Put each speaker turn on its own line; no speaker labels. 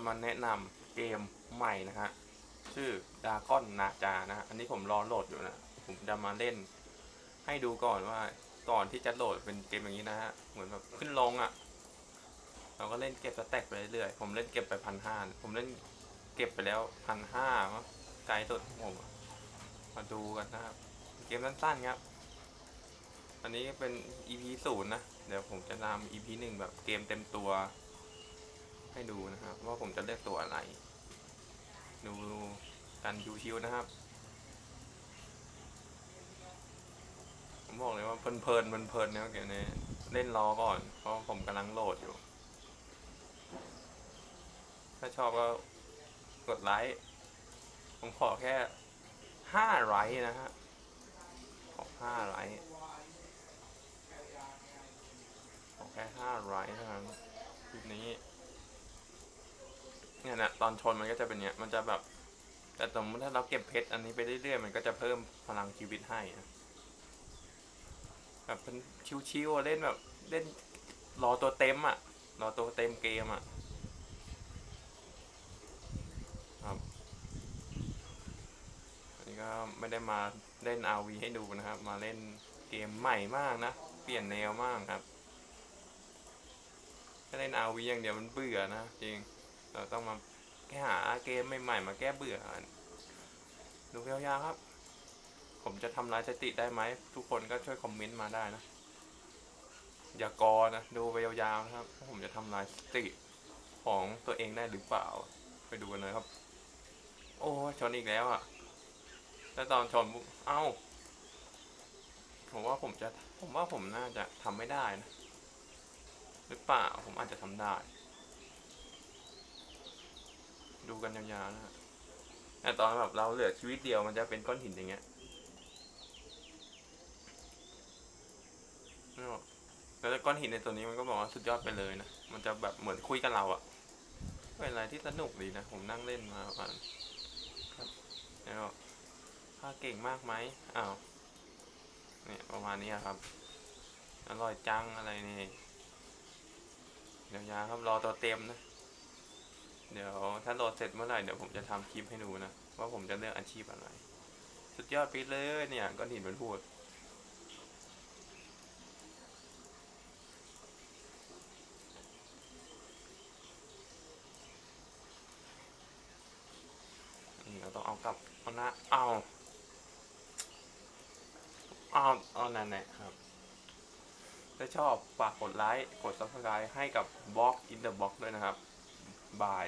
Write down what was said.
จะมาแนะนำเกมใหม่นะฮะ ชื่อดาก้อนนาจานะฮะอันนี้ผมรอโหลดอยู่นะ ผมจะมาเล่น ให้ดูก่อนว่าก่อนที่จะโหลดเป็นเกมอย่างนี้นะฮะ เหมือนแบบขึ้นลงอะ่ะ เราก็เล่นเก็บสแต็กไปเรื่อยๆ ผมเล่นเก็บไปพันห้าผมเล่นเก็บไปแล้วพันห้าไกลสุดผมมาดูกันนะครับ เกมสั้นๆครับ อันนี้เป็น EP ศูนย์นะ เดี๋ยวผมจะนำ EP หนึ่งแบบเกมเต็มตัว ให้ดูนะครับ ว่าผมจะเลือกตัวอะไร ดูกันชิวนะครับ ผมบอกเลยว่าเพลินๆเพลินๆนะเกมนี้เล่นรอก่อน เพราะผมกำลังโหลดอยู่ ถ้าชอบก็กดไลค์ ผมขอแค่ห้าไลค์นะฮะ ขอห้าไลค์ขอแค่ห้าไลค์เท่านั้นคลิปนี้ เนี่ยนะตอนชนมันก็จะเป็นเนี้ยมันจะแบบ แต่สมมติถ้าเราเก็บเพชรอันนี้ไปเรื่อยๆ มันก็จะเพิ่มพลังชีวิตให้นะแบบเป็นชิวๆเล่นแบบเล่นรอตัวเต็มอะ รอตัวเต็มเกมอะครับอันนี้ก็ไม่ได้มาเล่น RV ให้ดูนะครับ มาเล่นเกมใหม่มากนะ เปลี่ยนแนวมากครับถ้าเล่น RV อย่างเดียวมันเบื่อนะจริง เราต้องมาแก้หาเกมใหม่ๆมาแก้เบื่อ ดูยาวๆครับ ผมจะทำลายสติได้ไหม ทุกคนก็ช่วยคอมเมนต์มาได้นะ อย่ากอนะ ดูไปยาวๆนะครับว่าผมจะทำลายสติของตัวเองได้หรือเปล่า ไปดูกันเลยครับ โอ้ชนอีกแล้วอะแล้วตอนชนเอ้า ผมว่าผมจะ ผมว่าผมน่าจะทำไม่ได้นะ หรือเปล่า ผมอาจจะทำได้ ดูกันยาวๆนะฮะแต่ตอนแบบเราเหลือชีวิตเดียวมันจะเป็นก้อนหินอย่างเงี้ยไม่บอกแล้วก้อนหินในตัวนี้มันก็บอกว่าสุดยอดไปเลยนะ มันจะแบบเหมือนคุยกับเราอะเป็นอะไรที่สนุกดีนะ ผมนั่งเล่นมาประมาณแล้วถ้าเก่งมากไหมอ้าว เนี่ยประมาณนี้ครับ อร่อยจังอะไรนี่ เดี๋ยวยาครับรอตัวเต็มนะ เดี๋ยวถ้าโหลดเสร็จเมื่อไหร่เดี๋ยวผมจะทำคลิปให้ดูนะ ว่าผมจะเลือกอาชีพอะไร สุดยอดไปเลยเนี่ยก้อนหินมันพูดเราต้องเอากลับเอาหน้าเอาเอาเอานั่นแหละครับถ้าชอบฝากกดไลค์ กด subscribe ให้กับบล็อก in the box ด้วยนะครับ บาย